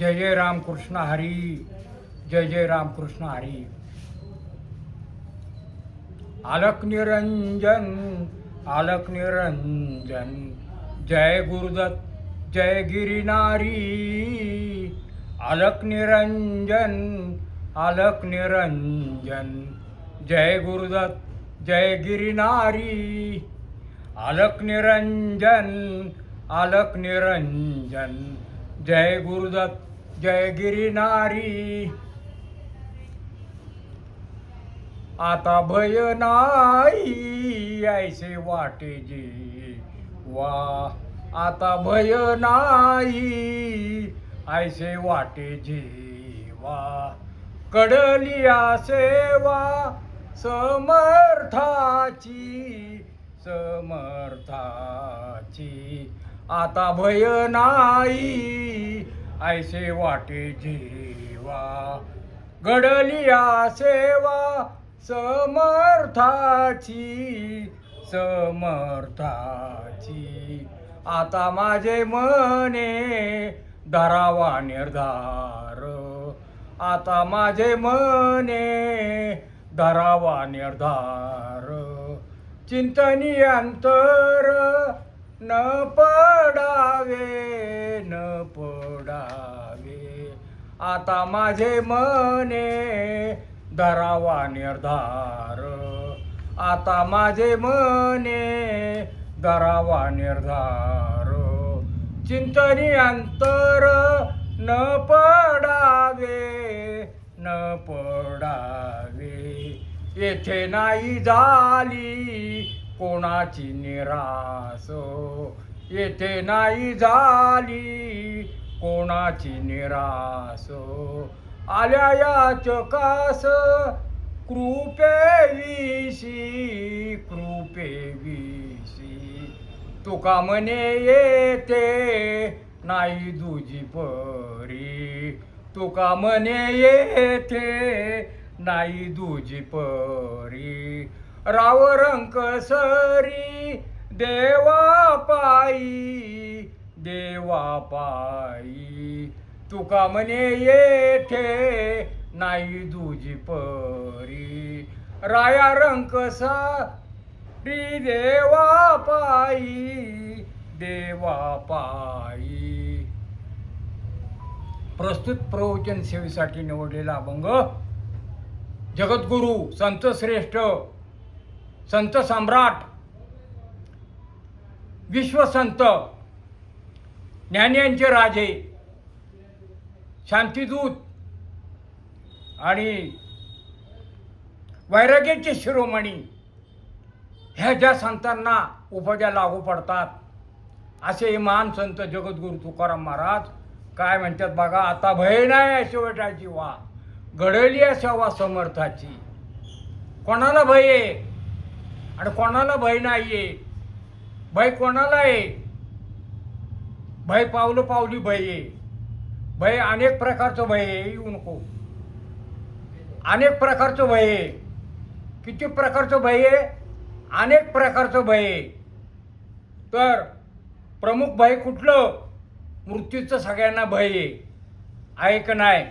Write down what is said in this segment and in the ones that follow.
जय जय रामकृष्ण हरी जय जय रामकृष्ण हरी. आलक निरंजन आलक निरंजन जय गुरुदत्त जय गिरिनारी. आलक निरंजन आलक निरंजन जय गुरुदत्त जय गिरिनारी. आलक निरंजन आलक निरंजन जय गुरुदत्त जय गिरिनारी आता भय नाही ऐसे वाटेजी वा आता भय नाही ऐसे वाटे वा कडलिया सेवा समर्थाची समर्थाची. आता भय नाही ऐसे वाटे जीवा घडलिया सेवा समर्थाची समर्थाची. आता माझे मने धरावा निर्धार. आता माझे मने धरावा निर्धार. चिंतनी अंतर न आता माझे मने धरावा निर्धार. आता माझे मने धरावा निर्धार. चिंतनी अंतर न पडावे न पडावे. येथे नाही झाली कोणाची निरास. येथे नाही झाली कोणाची निरास? आल्या या चकास कृपे विशी कृपे विशी. तुका म्हणे येते? नाही दुजी परी. तुका म्हणे येते? नाही दुजी परी. राव रंक सरी देवा पायी. देवा पायी तुका म्हणे येथे नाही दुजी परी. राया रंक सारी देवा पायी देवा पायी प्रस्तुत प्रवचन सेवेसाठी निवडलेला अभंग जगद्गुरु संत श्रेष्ठ संत सम्राट विश्वसंत ज्ञान्यांचे राजे शांतीदूत आणि वैराग्याचे शिरोमणी ह्या ज्या संतांना उपजा लागू पडतात असे महान संत जगद्गुरु तुकाराम महाराज काय म्हणतात बघा आता भय नाही आहे शेवटाची वा घडली असावा समर्थाची. कोणाला भय आहे? आणि कोणाला भय नाही आहे भय कोणाला आहे? भय पावलं पावली भय आहे भय अनेक प्रकारचं भय आहे येऊ नको. अनेक प्रकारचं भय आहे किती प्रकारचं भय आहे अनेक प्रकारचं भय आहे तर प्रमुख भय कुठलं? मृत्यूचं सगळ्यांना भय आहे आहे का नाही?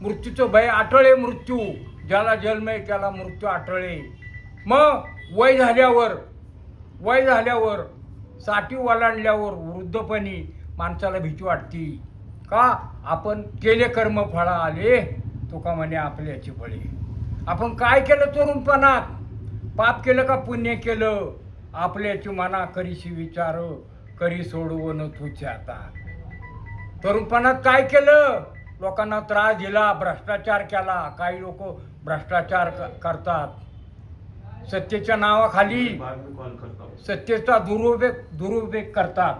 मृत्यूचं भय आठळे मृत्यू. ज्याला जन्म आहे त्याला मृत्यू आठळे मग वय झाल्यावर वय झाल्यावर साठी ओलांडल्यावर वृद्धपणी माणसाला भीती वाटती. का? आपण केले कर्म फळा आले तुका म्हणे आपल्याची फळे आपण काय केलं तरुणपणात? पाप केलं का पुण्य केलं? आपल्याची मना करीशी विचार करी सोडवून तुझे आता तरुणपणात काय केलं? लोकांना त्रास दिला भ्रष्टाचार केला. काही लोक भ्रष्टाचार करतात. सत्तेच्या नावाखाली सत्तेचा दुरुपयोग दुरुपयोग करतात.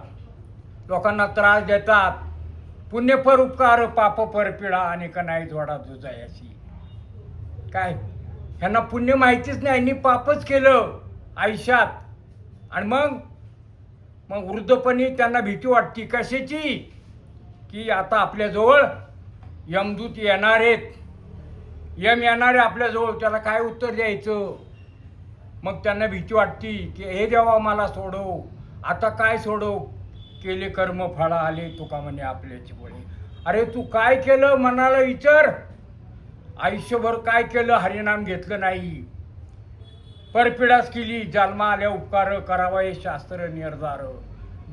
लोकांना त्रास देतात. पुण्यपर उपकार पाप पर पिढा आणि का नाही जोडा दुजायाची काय? ह्यांना पुण्य माहितीच नाही. यांनी पापच केलं आयुष्यात. आणि मग? मग वृद्धपणी त्यांना भीती वाटते. कशाची? की आता आपल्याजवळ यमदूत येणार आहेत. यम येणारे आपल्याजवळ. त्याला काय उत्तर द्यायचं? मग त्यांना भीती वाटती की हे देवा मला सोडव. आता काय सोडव? केले कर्म फळा आले तुका म्हणे आपल्याची बोले अरे तू काय केलं मनाला विचार. आयुष्यभर काय केलं हरिनाम घेतलं नाही. परपिडास केली जन्मा आल्या उपकार करावा हे शास्त्र निर्धार.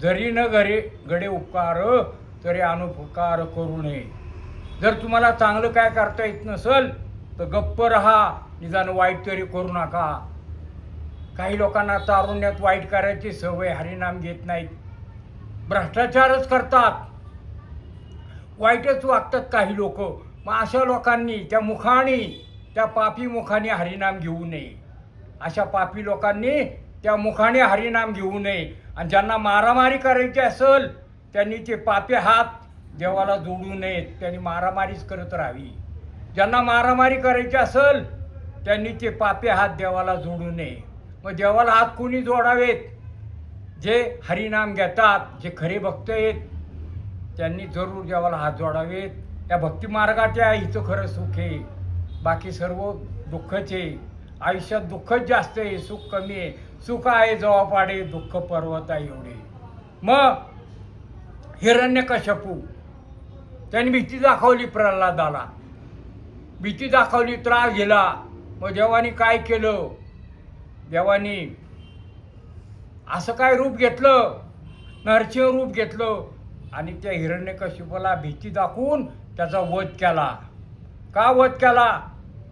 जरी न घरे घडे उपकार तरी अनुपकार करू नये. जर तुम्हाला चांगलं काय करता येत नसल तर गप्प राहा निदान वाईट तरी करू नका. काही लोकांना तारुण्यात वाईट करायची सवय हरिनाम घेत नाहीत. भ्रष्टाचारच करतात. वाईटच वागतात काही लोक. मग अशा लोकांनी त्या मुखाने त्या पापी मुखाने हरिनाम घेऊ नये. अशा पापी लोकांनी त्या मुखाने हरिनाम घेऊ नये. आणि ज्यांना मारामारी करायची असेल त्यांनी ते पापे हात देवाला जोडू नयेत. त्यांनी मारामारीच करत राहावी. ज्यांना मारामारी करायची असेल त्यांनी ते पापे हात देवाला जोडू नये. मग देवाला हात कोणी जोडावेत? जे हरिनाम घेतात जे खरे भक्त आहेत त्यांनी जरूर देवाला हात जोडावेत. त्या भक्तिमार्गाच्या हिचं खरं सुख आहे. बाकी सर्व दुःखच आहे. आयुष्यात दुःखच जास्त आहे सुख कमी आहे. सुख आहे जवापाडे दुःख पर्वत आहे एवढे. मग हिरण्यकशपू त्यांनी भीती दाखवली प्रल्हादाला. भीती दाखवली त्रास दिला. मग देवानी काय केलं? देवानी असं काय रूप घेतलं? नरसिंह रूप घेतलं. आणि त्या हिरण्यकशिपूला भीती दाखवून त्याचा वध केला. का वध केला?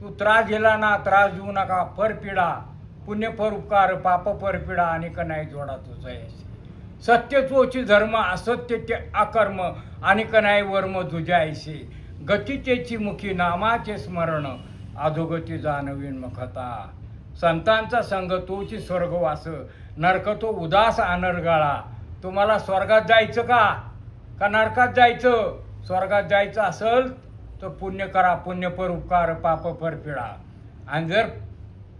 तू त्रास दिला ना त्रास देऊ नका परपिडा पुण्य पर उपकार पाप परपिडा आणि नाही जोडा तुझा सत्य तोची धर्म असत्य ते अकर्म आणि नाही वर्म तुझ्या ऐसे गतीचेची मुखी नामाचे स्मरण अधोगती जाणवीन मखता. संतांचा संग तोची स्वर्गवास नरक तो उदास अनर्गाळा तुम्हाला स्वर्गात जायचं का? का नरकात जायचं? स्वर्गात जायचं असेल तर पुण्य करा पुण्य पर उपकार पाप पर पिळा आणि जर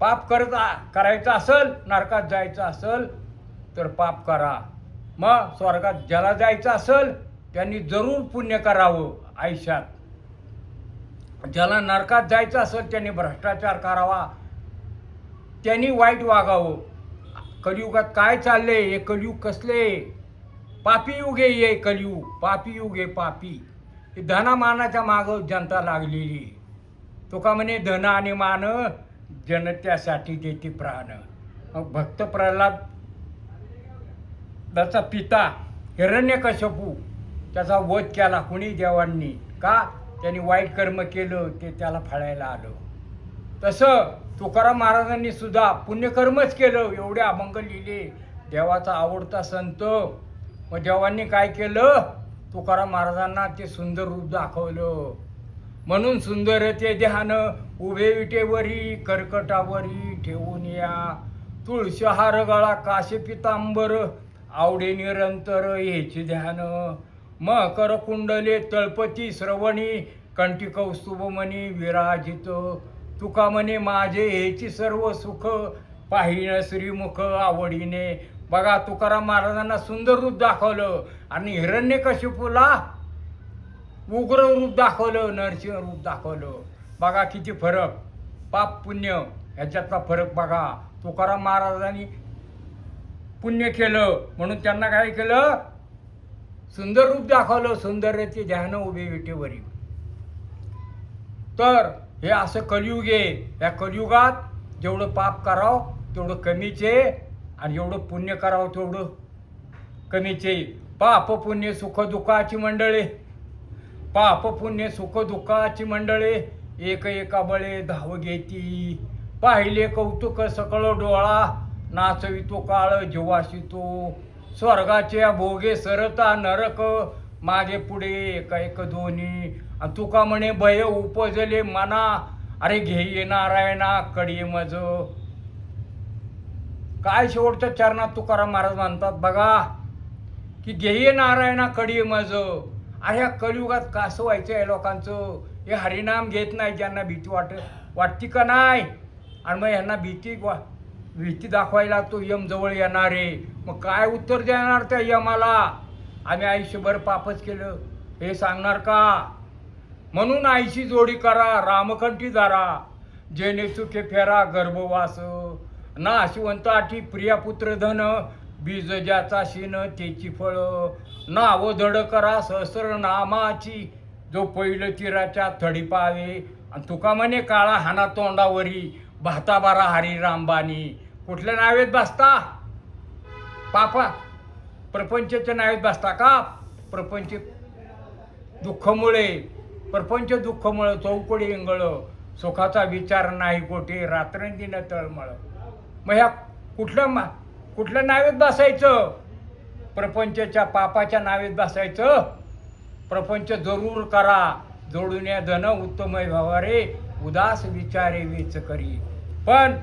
पाप करत करायचं असेल नरकात जायचं असेल तर पाप करा. मग स्वर्गात ज्याला जायचं असेल त्यांनी जरूर पुण्य करावं आयुष्यात. ज्याला नरकात जायचं असेल त्यांनी भ्रष्टाचार करावा. त्यांनी वाईट वागावं. कलियुगात काय चाललंय? हे कलियुग कसले? पापी युग ये हे कलियुग. पापी युगे पापी. हे धनामानाच्या मागं जनता लागलेली. तो का म्हणे धन आणि मान जनत्यासाठी देते प्राण. मग भक्त प्रल्हाद त्याचा पिता हिरण्यकशपू त्याचा वध केला कुणी देवांनी? का? त्यांनी वाईट कर्म केलं ते त्याला फळायला आलं. तसं तुकाराम महाराजांनी सुद्धा पुण्यकर्मच केलं एवढे अभंग लिहिले. देवाचा आवडता संत. मग देवांनी काय केलं? तुकाराम महाराजांना ते सुंदर रूप दाखवलं. म्हणून सुंदर ते ध्यान उभे विटेवरी कर्कटावरी ठेवून या. तुळशी हार गळा काशे पितांबर आवडे निरंतर हेचे ध्यान. मकर कुंडले तळपती श्रवणी कंठी कौस्तुभमणी विराजित. तुका म्हणे माझे ह्याची सर्व सुख पाहिणं श्रीमुख आवडीने. बघा तुकाराम महाराजांना सुंदर रूप दाखवलं. आणि हिरण्यकशिपूला उग्र रूप दाखवलं नरसिंह रूप दाखवलं. बघा किती फरक. पाप पुण्य ह्याच्यातला फरक बघा. तुकाराम महाराजांनी पुण्य केलं म्हणून त्यांना काय केलं? सुंदर रूप दाखवलं सुंदरते ध्यान उभे विटेवरी तर हे असं कलियुग आहे. या कलियुगात जेवढं पाप करावं तेवढं कमीचे आणि जेवढं पुण्य करावं तेवढं कमीचे पाप पुण्य सुख दुःखाची मंडळे. पाप पुण्य सुख दुःखाची मंडळे. एक एका बळे धाव घेती. पाहिले कौतुक सकळ डोळा. नाचवितो काळ जीवाशितो. स्वर्गाचे भोगे सरता नरक. मागे पुढे एक एक दोन्ही. आणि तुका म्हणे भय उपजले मना. अरे घेये नारायणा कडी मज. काय शेवटच्या चरणात तुकाराम महाराज म्हणतात बघा की घेये नारायणा कडी मज. अरे या कलियुगात कसं व्हायचं आहे लोकांचं? हे हरिनाम घेत नाही ज्यांना भीती वाट वाटती का नाही? आणि मग यांना भीती वा भीती दाखवायला तो यम जवळ येणार आहे. मग काय उत्तर देणार त्या यमाला? आम्ही आयुष्यभर पापच केलं. हे सांगणार का? म्हणून आईशी जोडी करा रामकंठी दारा जेणे सुखे फेरा गर्भवास. नाशिवंत आठी प्रियापुत्र धन. बीज ज्याचा शिन त्याची फळ. नाव धड करा सहस्र नामाची. जो पहिलं चिराच्या थडी पावे. आणि तुका म्हणे काळा हाना तोंडावरी. भाता बारा हरी रामबानी. कुठल्या नावेत बसता पापा प्रपंचच्या नावेत बसता का? प्रपंच दुःखमुळे. प्रपंच दुःखमुळे चौकडी इंगळ सुखाचा विचार नाही कोठे रात्रंदिन तळमळ. मग ह्या कुठलं मा कुठलं नावेत बसायचं? प्रपंचच्या पापाच्या नावेत बसायचं? प्रपंच जरूर करा जोडून या धन उत्तम रे उदास विचारे वेच करी. पण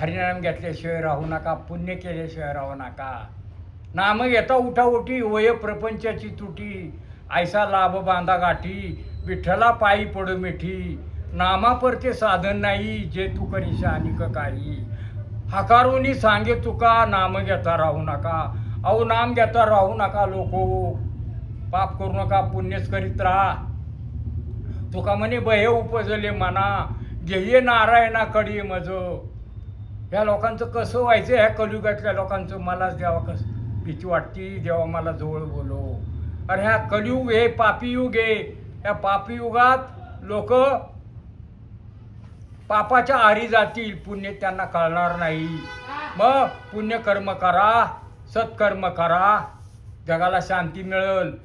हरिनाम घेतल्याशिवाय राहू नका पुण्य केल्याशिवाय राहू नका. नाम घेता उठा उठी वय प्रपंचाची तुटी आयसा लाभ बांधा गाठी विठ्ठला पायी पडू मिठी. नामापरचे साधन नाही जे तू करीश अनिक काही. हकारुनी सांगे तुका नाम घेता राहू नका. अहो नाम घेता राहू नका लोको. पाप करू नका पुण्यच करीत राहा. तुका म्हणे बहे उपजले मना. घेये नारायणा कडी मज. ह्या लोकांचं कसं व्हायचं? ह्या कलियुगातल्या लोकांचं मलाच देवा कस भीती वाटती देवा मला जवळ बोलो. अरे ह्या कलियुग हे पापी युग आहे. या पापी युगात लोक पापाच्या आरी जातील. पुण्य त्यांना कळणार नाही. मग पुण्यकर्म करा सत्कर्म करा. जगाला शांती मिळेल.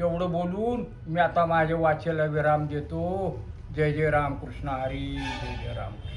एवढं बोलून मी आता माझ्या वाचेला विराम देतो. जय जय रामकृष्ण. हरी जय जय रामकृष्ण.